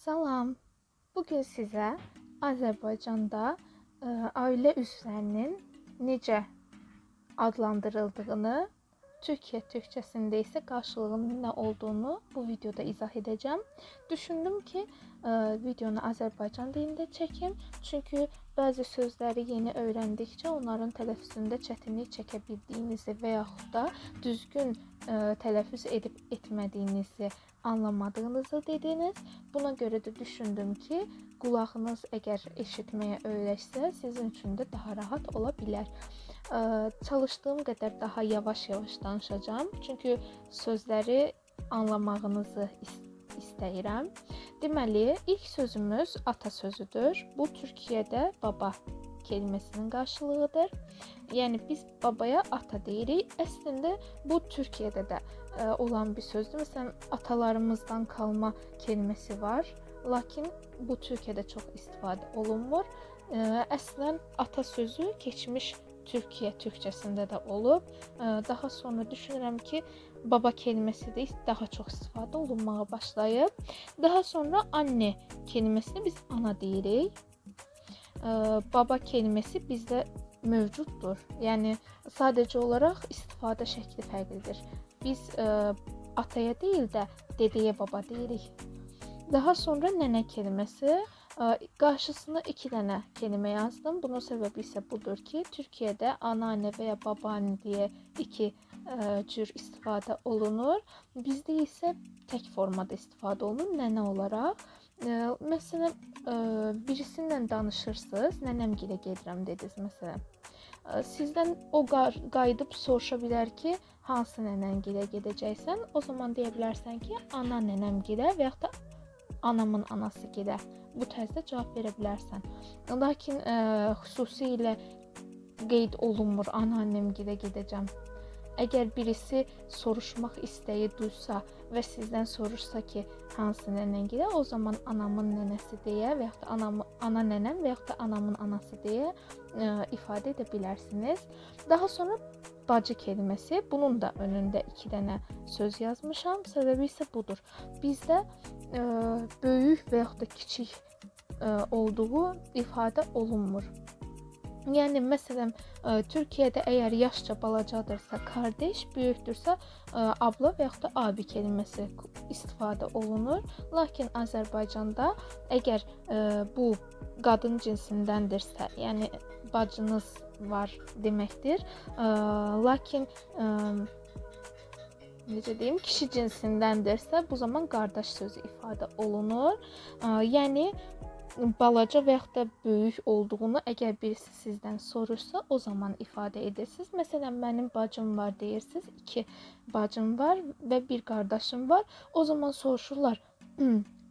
Salam. Bugün sizə Azərbaycanda ə, ailə üzvlərinin necə adlandırıldığını, Türkiyə türkçəsində isə qarşılığının nə olduğunu bu videoda izah edəcəm. Düşündüm ki, ə, videonu Azərbaycan dilində çəkim, çünki bəzi sözləri yeni öyrəndikcə onların tələffüzündə çətinlik çəkə bildiyinizi və yaxud da düzgün ə, tələffüz edib etmədiyinizi anlamadığınızı dediniz. Buna görə də düşündüm ki, qulağınız əgər eşitməyə öyrəşsə, sizin üçün də daha rahat ola bilər. Ə, Çalışdığım qədər daha yavaş-yavaş danışacağam, çünki sözləri anlamağınızı is- istəyirəm. Deməli, ilk sözümüz ata sözüdür. Bu Türkiyədə baba keliməsinin qarşılığıdır. Yəni biz babaya ata deyirik. Əslində bu Türkiyədə də ə, olan bir sözdür. Məsələn, atalarımızdan qalma kəlməsi var, lakin bu Türkiyədə çox istifadə olunmur. Ə, Əslən ata sözü keçmiş Türkiyə türkçəsində də olub. Ə, Daha sonra düşünürəm ki, baba kəlməsi də daha çox istifadə olunmağa başlayıb. Daha sonra anne kəlməsini biz ana deyirik. Ə, Baba kəlməsi bizdə mövcuddur. Yəni sadəcə olaraq istifadə şəkli fərqlidir. Biz ə, ataya deyil də dedəyə baba deyirik. Daha sonra nənə kəlməsi ə, qarşısına 2 dənə kəlmə yazdım. Bunun səbəbi isə budur ki, Türkiyədə anneanne və ya babaanne deyə iki ə, cür istifadə olunur. Bizdə isə tək formada istifadə olunur nənə olaraq. Ə, Məsələn, ə, birisindən danışırsınız, nənəmgilə gedirəm dediniz məsələn. Ə, Sizdən o qayıdıb soruşa bilər ki, hansı nənəngilə gedəcəksən? O zaman deyə bilərsən ki, ana nənəmgilə və yaxud da anamın anası gilə. Bu tərzdə cavab verə bilərsən. Lakin ə, xüsusilə qeyd olunmur anneannemgilə gedəcəm. Əgər birisi soruşmaq istəyi duysa və sizdən soruşsa ki, hansı nənəngilə, o zaman anamın nənəsi deyə və yaxud da anam, ana nənəm və yaxud da anamın anası deyə ə, ifadə edə bilərsiniz. Daha sonra bacı kəlməsi, bunun da önündə 2 dənə söz yazmışam. Səbəbi isə budur. Bizdə ə, böyük və yaxud da kiçik ə, olduğu ifadə olunmur. Yəni məsələn, ə, Türkiyədə əgər yaşca balacadırsa qardaş, böyükdürsə ə, abla və yaxud da abi kəlməsi istifadə olunur. Lakin Azərbaycanda əgər ə, bu qadın cinsindəndirsə, yəni bacınız var deməkdir. Lakin necə deyim, kişi cinsindəndirsə, bu zaman qardaş sözü ifadə olunur. Yəni balaca və yaxud da böyük olduğunu əgər birisi sizdən soruşsa, o zaman ifadə edirsiniz. Məsələn, mənim bacım var deyirsiniz, 2 bacım var və bir qardaşım var. O zaman soruşurlar,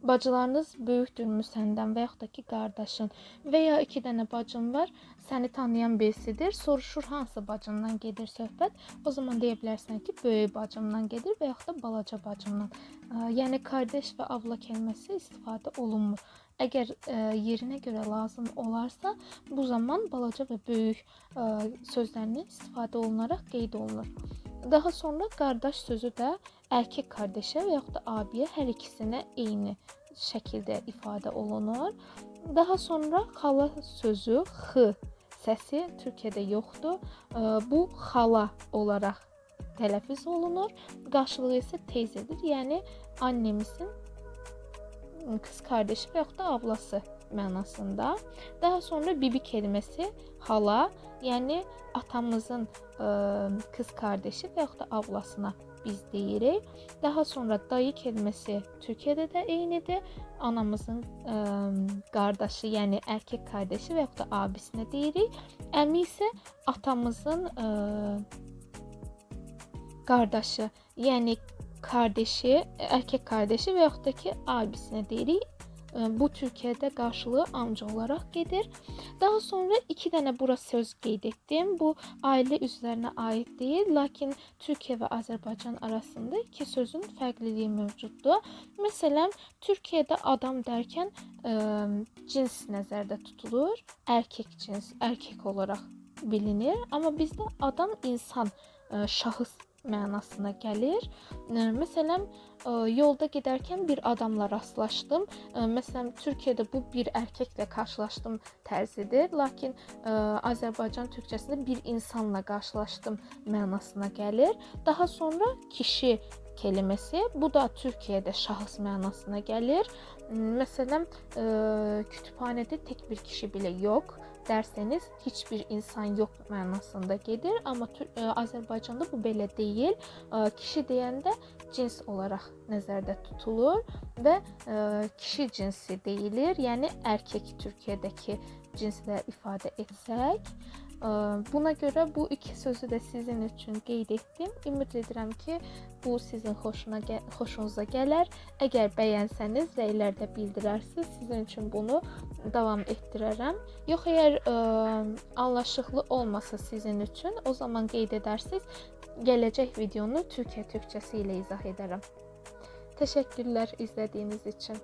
bacılarınız böyükdürmü səndən və yaxud da ki, qardaşın və ya 2 dənə bacım var, səni tanıyan birisidir, soruşur hansı bacından gedir söhbət. O zaman deyə bilərsən ki, böyük bacımdan gedir və yaxud da balaca bacımdan. Ə, Yəni qardaş və abla kəlməsi istifadə olunmur. Əgər ə, yerinə görə lazım olarsa, bu zaman balaca və böyük ə, sözlərinin istifadə olunaraq qeyd olunur. Daha sonra qardaş sözü də erkek kardeşə və yaxud da abiyə hər ikisinə eyni şəkildə ifadə olunur. Daha sonra xala sözü x səsi Türkiyədə yoxdur. Ə, Bu xala olaraq tələffüz olunur. Qarşılığı isə teyzədir. Yəni annemizin qız qardaşı və yaxud da ablası mənasında. Daha sonra bibi kəlməsi hala, yəni atamızın ə, qız qardaşı və yaxud da ablasına biz deyirik. Daha sonra dayı kəlməsi Türkiyədə də eynidir. Anamızın ə, qardaşı, yəni erkek qardaşı və yaxud da abisinə deyirik. Əmi isə atamızın ə, qardaşı, yəni kardeşi, erkek kardeşi və yaxud da ki, abisinə deyirik. E, Bu Türkiyədə qarşılığı amca olaraq gedir. Daha sonra 2 dənə bura söz qeyd etdim. Bu ailə üzvlərinə aid deyil, lakin Türkiyə və Azərbaycan arasında iki sözün fərqliliyi mövcuddur. Məsələn, Türkiyədə adam dərkən ə, cins nəzərdə tutulur. Erkek cins, erkek olaraq bilinir, amma bizdə adam insan ə, şahıs mənasına gəlir. Ə, Məsələn, ə, yolda gedərkən bir adamla rastlaşdım. Ə, Məsələn, Türkiyədə bu bir erkəklə qarşılaşdım tərzidir, lakin ə, Azərbaycan türkcəsində bir insanla qarşılaşdım mənasına gəlir. Daha sonra kişi keliməsi, bu da Türkiyədə şahıs mənasına gəlir. Məsələn, ə, kütüphanədə tək bir kişi belə yox derseniz hiçbir insan yok mənasında gedir. Amma ə, Azərbaycanda bu belə deyil. Ə, Kişi deyəndə cins olaraq nəzərdə tutulur və kişi cinsi deyilir. Yəni erkek Türkiyədəki cinslə ifadə etsək. Ə, Buna görə bu iki sözü də sizin üçün qeyd etdim. Ümid edirəm ki, bu sizin xoşuna xoşunuza gələr. Əgər bəyənsəniz rəylərdə bildirərsiniz. Sizin üçün bunu davam etdirərəm. Yox əgər ə, anlaşıqlı olmasa sizin üçün, o zaman qeyd edərsiniz. Gələcək videonu Türkiyə türkçəsi ilə izah edərəm. Təşəkkürlər izlədiyiniz üçün.